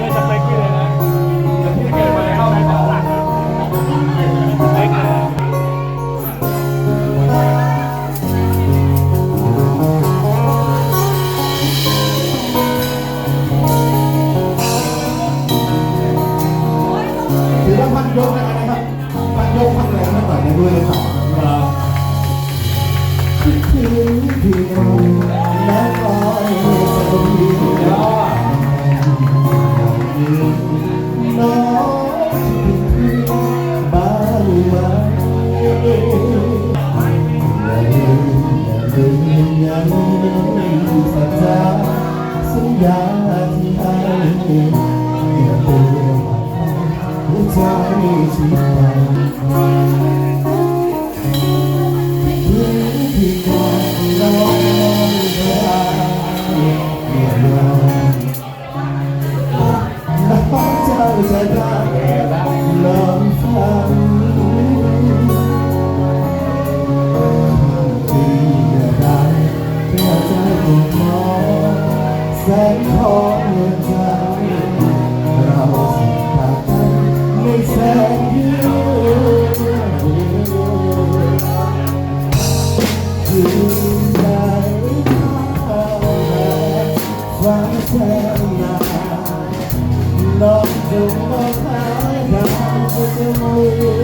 ไม่สเปคพี่เลยนะพี่เกิดมาเข้าในตลาดสเปคเลยถือว่าพันนะครับพันยกพันแรงมาต่อยกันด้วยเลยครับ คิดถึงพี่น้อง น้องคิดถึงบ้างไหมอย่าลืมอย่าลืมอย่าลืมสัจจะสัญญาที่ให้อย่าลืมหัวใจที่ไป ใจผมองแสงของเงินใจเราสัมผัสกันในแสงเดียวคือใจเข้ามาฟ้าแสงมาน้องจงมองหาดาวจะจมือ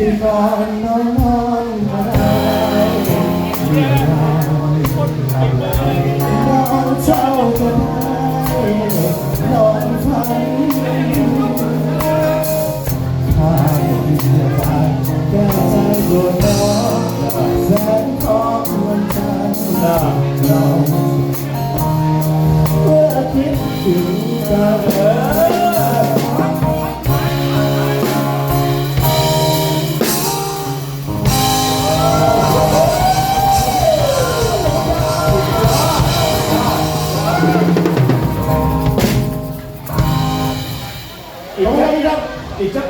งพี่ก่อนนอนนอนมาได้เมื่อไรนอนเช้าได้นอนฝันถ้าพี่จะไปแก้ใจดวงน้องแสงของวันจันทร์เราเมื่อคิดถึงกัน อีกสั